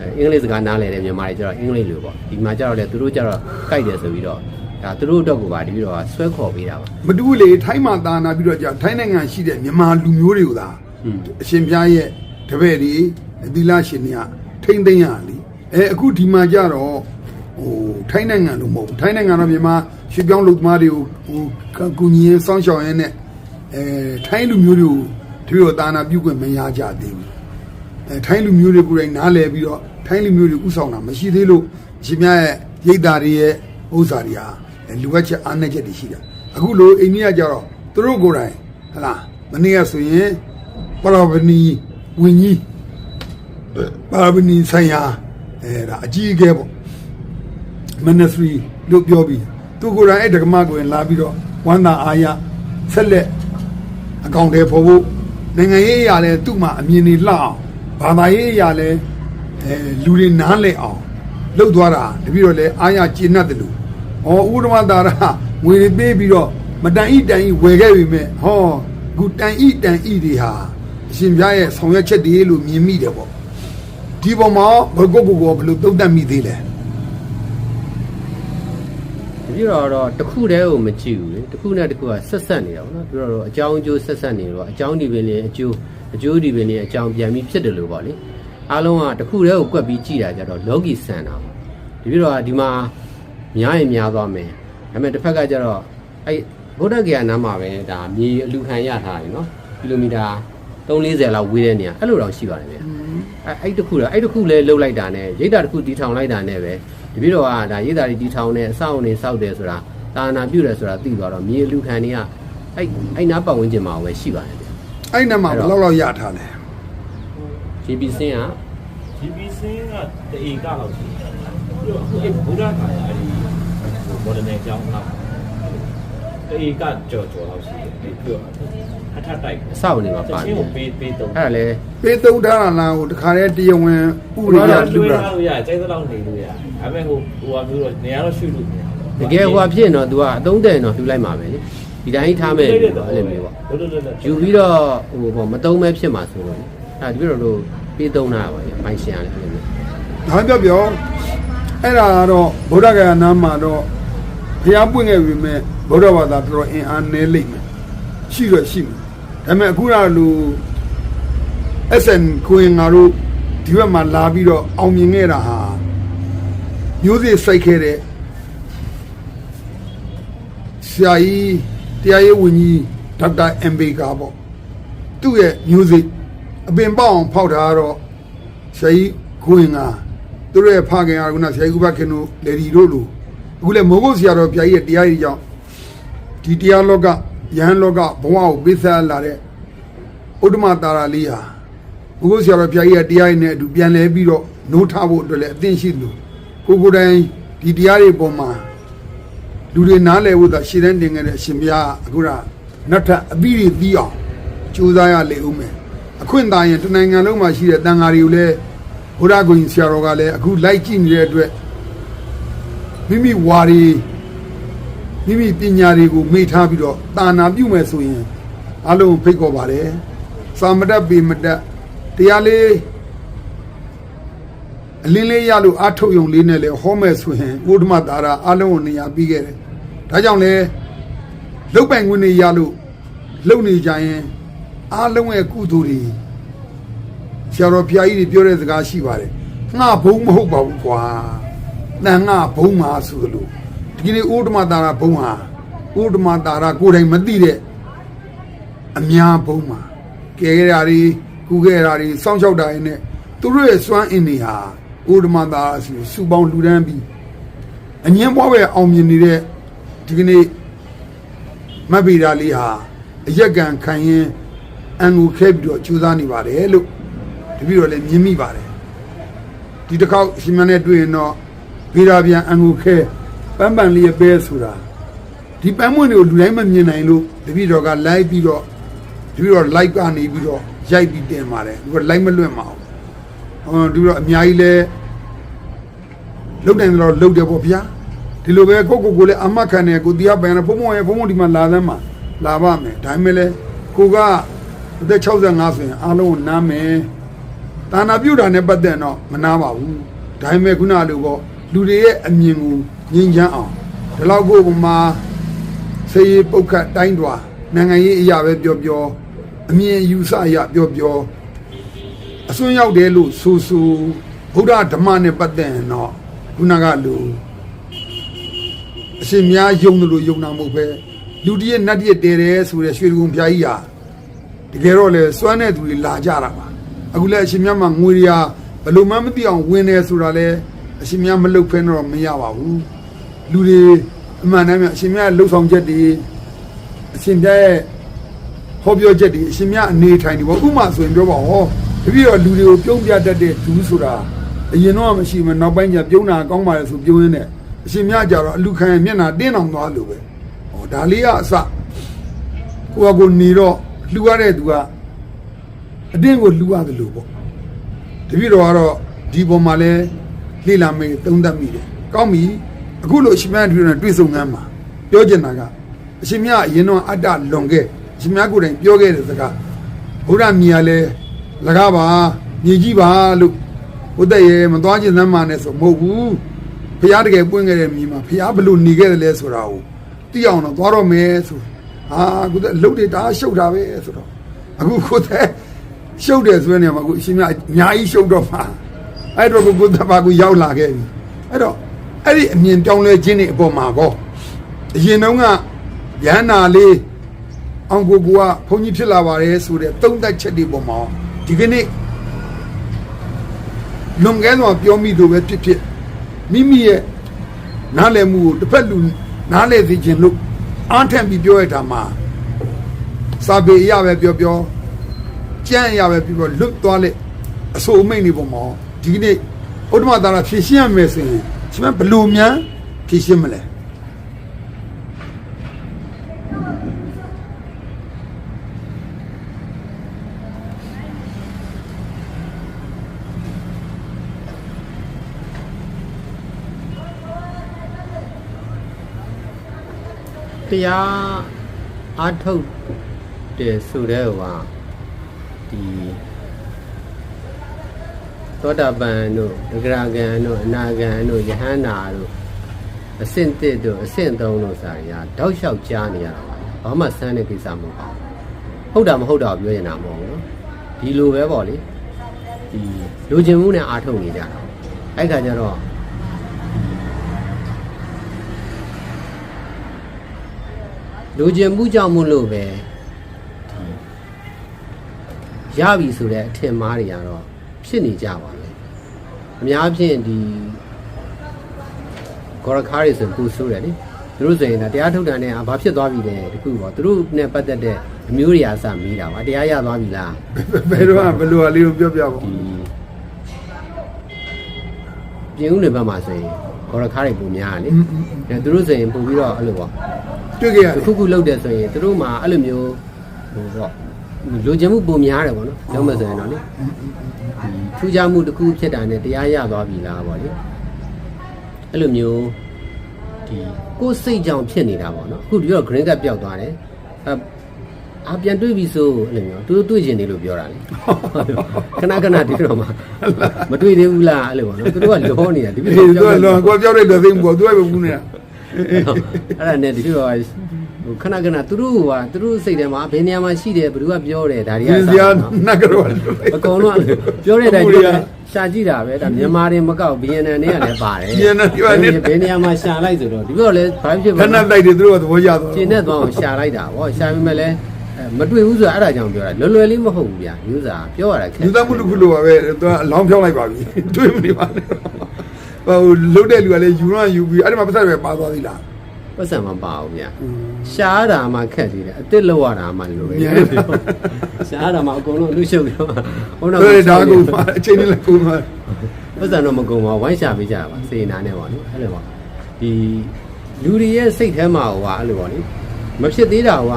အဲအင်္ဂလိပ်စကားနားလည်တဲ့မြန်မာတွေကျတော့အင်္ဂလိပ်လိုပေါ့ဒီမှာကျတော့လေသူတို့ကျတော့ကြိုက်တယ်ဆိုပြီးတော့ဒါသူတို့အတွက်ကိုပါတပြီးတော့ဆွဲခေါ်ပေးတာပါမတူဘူးလေထိုင်းမှာတာနာပြီးတော့ကြာထိုင်းနိုင်ငံရှိတဲ့မြန်မာလူမျိုးတွေကိုသာอืมအရှင်ပြားရဲ့တပည့်ဒီသီလရှင်တွေကထိမ့်သိမ်းရလीအဲအခုဒီမှာကြတော့ဟိုထိုင်းနိုင်ငံလို့မဟုတ်ဘူးထိုင်းနိုင်ငံတော့မြန်မာရွှေပြောင်းလူသမားတွေကိုဟိုကုညီရင်စောင်းရှောင်ရင်းနဲ့အဲထိုင်းလူမျိုးတွေကိုတပည့်တော်တာနာပြုခွင့်မရကြသေးဘူး အဲထိုင်းလူမျိုးတွေကိုယ်တိုင်နားလည်ပြီးတော့ထိုင်းလူမျိုးတွေဥဆောင်တာမရှိသေးလို့အရှင်ပြားရဲ့ရိတ်သားတွေရဲ့ဥစ္စာတွေဟာအဲလူဝက်ချက်အားနည်းချက်တွေရှိတာအခုလိုအိန္ဒိယကြတော့သူတို့ကိုယ်တိုင်ဟလာမနေ့ကဆိုရင်ပရဗနီဝင်းကြီးပါရမီဆိုင်ရာအဲဒါအကြီးအကဲပေါ့ ministry လို့ပြောပြီးသူကိုယ်တိုင်အဲ့ဒကမကိုရင်လာပြီးတော့ဝမ်းသာအားရဆက်လက်အကောင့်တွေပေါ်ဖို့နိုင်ငံရေးအရာလဲသူ့မှာအမြင်တွေလှအောင် ဘာသာရေးအရာလဲအဲလူတွေနားလည်အောင်လှုပ်သွားတာတပြီးတော့လဲအားရကျေနပ်တယ်လို့ဟောဥဒမတာရငွေတွေပေးပြီးတော့မတန်ဤတန်ဤဝယ်ခဲ့ပြီမဲ့ဟောအခုတန်ဤတန်ဤတွေဟာအရှင်ပြားရဲ့ဆောင်ရွက်ချက်တွေလို့မြင်မိတယ်ပေါ့ဒီပေါ်မှာဘယ်ကိုကိုကိုဘယ်လိုတုံ့တက်မိသေးလဲတပြီးတော့တော့တစ်ခုတည်းကိုမကြည့်ဘူးလေတစ်ခုနဲ့တစ်ခုကဆက်ဆက်နေတာပေါ့နော်ပြီးတော့တော့အကြောင်းအကျိုးဆက်ဆက်နေတော့အကြောင်းဒီပင်လေးအကျိုး အကျိုးဒီပင်လေးအကြောင်းပြန်ပြီးဖြစ်တယ်လို့ပေါ့လေအားလုံးကတစ်ခုတည်းကိုကွက်ပြီးကြည့်တာကြတော့လောကီဆန်တာပေါ့တပြီးတော့ဒီမှာများရင်များသွားမယ်ဒါပေမဲ့တစ်ဖက်ကကျတော့အဲ့ဗုဒ္ဓဂယာနားမှာပဲဒါမြေအလူခံရထားတယ်နော်ကီလိုမီတာ340လောက်ဝေးတဲ့နေရာအဲ့လိုတော့ရှိပါတယ်ဗျာအဲ့အဲ့တခုတော့အဲ့တခုလဲလှုပ်လိုက်တာနဲ့ရိတ်တာတစ်ခုတီထောင်လိုက်တာနဲ့ပဲတပြည့်တော့ကဒါရိတ်တာတွေတီထောင်နေအဆောက်အုံတွေစောက်တယ်ဆိုတာတာနာပြုတ်တယ်ဆိုတာသိသွားတော့မြေလူခံတွေကအဲ့အဲ့နားပတ်ဝန်းကျင်မှာပဲရှိပါတယ်ဗျ အဲ့နမှာဘယ်လောက်လောက်ရထားလဲ GP စင်းက GP စင်းကတအေကလောက်ရှိတယ်ပြီးတော့အခုအဲ့ဘုရားကာရအဲ့ဒီမော်ဒနယ်ကျောင်းကတအေကကြော်ကြော်လောက်ရှိတယ်ပြီးတော့အထက်တိုက်အဆောက်အုံတွေမှာတပါချင်းနေကိုပေးပေးတော့အဲ့ဒါလဲပေးသုံးထားတာလားဟိုတခါတည်းတရားဝင်ဥပဒေရလူလွှဲတာထားလို့ရကျဲသလောက်နေလို့ရဒါပေမဲ့ဟိုဟိုဟာမျိုးတော့နေရာတော့ရှုလို့မရတကယ်ဟိုအဖြစ်ရင်တော့ तू ကအသုံးတဲ့ရင်တော့လှူလိုက်မှာပဲလေ ဒီတိုင်းထားမယ်လို့အဲ့လိုမျိုးပေါ့လွတ်လွတ်လွတ်လွတ်ယူပြီးတော့ဟိုပေါ့မသုံးမဲဖြစ်မှာဆိုတော့လေအဲ့ဒါတပြည့်တော့လို့ပေးသုံးတာပါဗျမိုင်းရှင်ရတယ်အဲ့လိုမျိုးဒါပြောပြောအဲ့ဒါကတော့ဗုဒ္ဓဂယာနာမှာတော့ဘုရားပွင့်ခဲ့ပြီမဲ့ဗုဒ္ဓဘာသာတော်တော်အင်အားနည်းလိမ့်မယ်ရှိတော့ရှိမယ်ဒါပေမဲ့အခုကလူ SN ကိုရင်ငါတို့ဒီဘက်မှာလာပြီးတော့အောင်မြင်ခဲ့တာဟာမျိုးစေ့စိုက်ခဲ့တဲ့ဆရာကြီး တရားရေးဝန်ကြီးဒေါက်တာအမ်ဘေကာပေါ့သူ့ရဲ့မျိုးစေ့အပင်ပေါအောင်ဖောက်တာကတော့ဆရာကြီးကိုရင်ငါသူတို့ရဲ့ဖခင်ကကဆရာကြီးဥပခင်တို့လေဒီတို့လိုအခုလည်းမိုးကုတ်ဆရာတော်ဘုရားကြီးရဲ့တရားကြီးကြောင့်ဒီတရားလောကယဟန်လောကဘဝကိုပေးဆက်လာတဲ့ဥဒ္ဓမတာရာလေးဟာဘုဂုတ်ဆရာတော်ဘုရားကြီးရဲ့တရားရည်နဲ့အတူပြန်လဲပြီးတော့နိုးထဖို့အတွက်လည်းအသင့်ရှိလို့ကိုယ်ကိုယ်တိုင်ဒီတရားတွေပေါ်မှာ လူတွေနားလည်ဖို့သာရှေ့တန်းတင်ခဲ့တဲ့အရှင်ဘုရားကအခုကနောက်ထပ်အပြီးတွေပြီးအောင်ကြိုးစားရလေဦးမယ်အခွင့်သာရင်တနိုင်ငံလုံးမှာရှိတဲ့တန်ဃာတွေကိုလည်းဘုရားကိုရင်ဆရာတော်ကလည်းအခုလိုက်ကြည့်နေတဲ့အတွက်မိမိဝါရီမိမိပညာတွေကိုမေ့ထားပြီးတော့တာနာပြုမယ်ဆိုရင်အလုံးဖိတ်ခေါ်ပါတယ်စာမတက်ပေမတက်တရားလေးအလင်းလေးရလို့အထုတ်ယုံလေးနဲ့လေဟောမယ်ဆိုရင်ဥဒ္ဓမတာရာအလုံးကိုနေရာပြီးခဲ့တယ် ဒါကြောင့်လေလုတ်ပိုင်ခွင့်တွေရလို့လုံနေကြရင်အလုံးရဲ့ကုသိုလ်တွေဆရာတော်ဘုရားကြီးတွေပြောတဲ့စကားရှိပါတယ်ငှဘုံမဟုတ်ပါဘူးကွာတန်ငှဘုံမှာဆိုသလိုဒီနေ့ဥဒ္ဓမတာရဘုံဟာဥဒ္ဓမတာရကိုယ်တိုင်မသိတဲ့အများဘုံမှာကဲခဲ့တာတွေကူခဲ့တာတွေစောင့်ရှောက်တာတွေနဲ့သူတို့ရဲ့စွမ်းအင်တွေဟာဥဒ္ဓမတာရဆိုစူပေါင်းလူတန်းပြီးအငင်းပွားပဲအောင်မြင်နေတဲ့ ဒီကနေ့မတ်ဗီရာလေးဟာအရက်ကန်ခံရင်အန်ကိုခဲပြီးတော့ကြိုးစားနေပါတယ်လို့တပည့်တော်လည်းမြင်မိပါတယ်ဒီတစ်ခေါက်ရှင်မနဲ့တွေ့ရင်တော့ဗေဒာပြန်အငုခဲပန်းပန်လေးပဲဆိုတာဒီပန်းမွင့်တွေကိုလူတိုင်းမမြင်နိုင်လို့တပည့်တော်က live ပြီးတော့တပည့်တော် live ကနေပြီးတော့ရိုက်ပြီးတင်ပါတယ်သူက live မလွတ်မအောင်ဟောတပည့်တော်အများကြီးလဲလုတ်တယ်တော့လုတ်တယ်ပေါ့ဗျာ ဒီလိုပဲကိုကိုကိုလည်းအမတ်ခံတယ်ကိုတရားပိုင်တယ်ဘုံဘုံရဲ့ဘုံဘုံဒီမှာလာသမ်းမှာလာပါမယ်ဒါပေမဲ့လဲကိုကအသက်65ဆိုရင်အားလုံးကိုနားမယ်တဒါနာပြုတာနဲ့ပတ်သက်တော့မနာပါဘူးဒါပေမဲ့ခုနလိုပေါ့လူတွေရဲ့အမြင်ကိုငြင်းချမ်းအောင်ဒီလောက်ကိုမှစေရပုတ်ခတ်တိုင်းတွာနိုင်ငံရေးအရာပဲပြောပြောအမြင်ယူဆအရာပြောပြောအစွန်းရောက်တယ်လို့ဆိုဆိုဗုဒ္ဓဓမ္မနဲ့ပတ်သက်ရင်တော့ခုနကလူ အရှင်များယုံတယ်လို့ယုံတာမဟုတ်ပဲလူတည်းရဲ့နတ်တည်းတဲတယ်ဆိုတဲ့ရွှေကုံဖျားကြီးဟာတကယ်တော့လေစွမ်းတဲ့သူတွေလာကြတာပါအခုလည်းအရှင်မြတ်မှာငွေရီယာဘယ်လိုမှမသိအောင်ဝင်နေဆိုတာလေအရှင်မြတ်မလုပ်ဖဲတော့မရပါဘူးလူတွေအမှန်တမ်းမြတ်အရှင်မြတ်လှုပ်ဆောင်ချက်တွေအရှင်မြတ်ရဲ့ဟောပြောချက်တွေအရှင်မြတ်အနေထိုင်တွေပေါ့ဥမာဆိုရင်ပြောပါဟောတပည့်တော်လူတွေကိုပြုံးပြတတ်တဲ့သူဆိုတာအရင်တော့မရှိမှနောက်ပိုင်းကျပြုံးတာကောင်းပါလေဆိုပြုံးရင်းနဲ့ အရှင်မြတ်ကြတော့အလူခံရဲ့မျက်နှာတင်းအောင်သွားလို့ပဲဟောဒါလေးကအစကိုကကိုနေတော့လှူရတဲ့သူကအတင်းကိုလှူရတယ်လို့ပေါ့တပည့်တော်ကတော့ဒီပုံမှာလဲလေ့လာမေးသုံးသပ်မိတယ်ကောင်းပြီအခုလိုအရှင်မြတ်တွေ့တွေ့ဆုံငန်းမှာပြောချင်တာကအရှင်မြတ်အရင်တော့အတ္တလွန်ခဲ့အရှင်မြတ်ကိုယ်တိုင်ပြောခဲ့တဲ့စကားဘုရားမြည်ရလဲလကားပါညီကြီးပါလို့ဘုဒ္ဓရဲ့မသွားခြင်းသမ်းမာနဲ့ဆိုမဟုတ်ဘူး ဖះတကယ်ပွင့်ခဲ့တဲ့မြည်မှာဖះဘလို့နေခဲ့တယ်လဲဆိုတာကိုသိအောင်တော့သွားတော့မယ်ဆိုဟာကုသလှုပ်တွေဒါရှုပ်တာပဲဆိုတော့အခုကိုတဲ့ရှုပ်တယ်ဆိုတဲ့နေရာမှာအခုအရှင်မြတ်အများကြီးရှုပ်တော့မှာအဲ့တော့ကိုကိုသဘာကူရောက်လာခဲ့ပြီအဲ့တော့အဲ့ဒီအမြင်ပြောင်းလဲခြင်းတွေအပေါ်မှာပေါ့အရင်တုန်းကရဟန္တာလေးအောင်ကိုကူကဘုန်းကြီးဖြစ်လာပါတယ်ဆိုတဲ့သုံးသက်ချက်တွေပေါ်မှာဒီကနေ့လွန်ကဲစွာပြောမိသူပဲဖြစ်ဖြစ် မိမိရဲ့နားလည်မှုကိုတစ်ဖက်လူနားလည်စေခြင်းလို့အားထက်ပြီးပြောရတာမှာစာပေအရပဲပြောပြောကြမ်းအရပဲပြောပြောလွတ်သွားလက်အဆိုအမိတ်နေပုံမှာဒီကနေ့ဥဒ္ဓမသာရဖြည့်ရှင်းရမယ်ဆိုရင်ရှင်မဘယ်လို့များဖြည့်ရှင်းမလဲ တရားအားထုတ်တယ်ဆိုတဲ့ဟိုဟာဒီသောတာပန်တို့ဒဂရဂံတို့အနာဂံတို့ယဟန္တာတို့အဆင့်တစ်တို့အဆင့်သုံးတို့စာရီကတောက်လျှောက်ကြားနေရတာပါဘာမှစမ်းတဲ့ကိစ္စမဟုတ်ပါဘူးဟုတ်တာမဟုတ်တာကိုပြောရင်တာမဟုတ်ဘူးနော်ဒီလိုပဲပေါ့လေဒီလူကျင်မှုနဲ့အားထုတ်နေကြတာအဲ့ခါကျတော့ လူကျင်မှုကြောင့်မို့လို့ပဲဒီရပြီဆိုတဲ့အထင်မှားတွေကတော့ဖြစ်နေကြပါလေအများဖြင့်ဒီဂေါရခါးတွေဆိုပူဆိုးတယ်လေသူတို့ဆိုရင်ဒါတရားထုတ်တာနဲ့အာဘာဖြစ်သွားပြီလဲတခုပေါ့သူတို့နဲ့ပတ်သက်တဲ့အမျိုးတွေအားစမီးတာပါတရားရသွားပြီလားဘယ်တော့ဘယ်လိုအလေးကိုပြောပြပါဒီပြင်ဦးတွေဘက်မှာဆိုရင်ဂေါရခါးတွေပုံများတယ်လေအဲသူတို့ဆိုရင်ပုံပြီးတော့အဲ့လိုပေါ့ တွေ့ကြရတစ်ခုခုလောက်တယ်ဆိုရင်သူတို့မှာအဲ့လိုမျိုးဟိုတော့လူကျင်မှုပုံများတယ်ဗောနော်ပြောမှဆိုရင်တော့လေဒီထူးခြားမှုတစ်ခုဖြစ်တာနဲ့တရားရသွားပြီလားဗောလေအဲ့လိုမျိုးဒီကိုယ်စိတ်ကြောင့်ဖြစ်နေတာဗောနော်အခုဒီတော့ green card ပျောက်သွားတယ်အအာပြန်တွေ့ပြီဆိုအဲ့လိုမျိုးသူတို့တွေ့ကျင်တယ်လို့ပြောတာလေခဏခဏဒီတော့မှမတွေ့သေးဘူးလားအဲ့လိုဗောနော်သူတို့ကလောနေတာဒီဒီလိုတော့ပြောလောကိုပြောတဲ့တဲ့သိမ်းပေါ်သူ့ရဲ့ဘူးနေတာ အဲ့ဒါနဲ့ဒီလိုဟိုခဏခဏသူတို့ကသူတို့စိတ်ထဲမှာဘယ်နေရာမှာရှိတယ်ဘယ်သူကပြောတယ်ဒါတွေကဒီစရာနတ်ကတော့အကုန်လုံးပြောတဲ့အတိုင်းပြောတယ်ရှာကြည့်တာပဲဒါမြန်မာတွေမကောက်ဘီယန်နန်တွေကလည်းပါတယ်ဘယ်နေရာမှာရှာလိုက်ဆိုတော့ဒီလိုလဲဘာဖြစ်ခပါဏလိုက်တယ်သူတို့ကသဘောကျသွားကျင်းတဲ့သွားအောင်ရှာလိုက်တာဗောရှာပြီးမှလည်းမတွေ့ဘူးဆိုတာအဲ့ဒါကြောင့်ပြောတာလွယ်လွယ်လေးမဟုတ်ဘူးဗျာမျိုးစားပြောရတာခက်လူသားမှုတစ်ခုလိုပါပဲသူကအလောင်းဖြောင်းလိုက်ပါပြီတွေ့မနေပါနဲ့ ဟိုလုတ်တဲ့လူကလည်းယူတော့ယူပြီးအဲ့ဒီမှာပတ်သက်ပဲပါသွားသေးလားပတ်စံမပါဘူးဗျာရှားတာမှခက်သေးတယ်အစ်စ်လောက်ရတာမှလိုတယ်ရှားတာမှအကုန်လုံးလူရှုပ်ရောဟုတ်တော့ဆိုတော့ဒါကူအချိန်နဲ့လည်းကုန်သွားပတ်စံတော့မကုန်ပါဘူးဝိုင်းရှာပေးကြတာပါစေနာနဲ့ပါလေအဲ့လိုပါဒီလူတွေရဲ့စိတ်ထဲမှာဟိုကအဲ့လိုပါလေမဖြစ်သေးတာဟိုက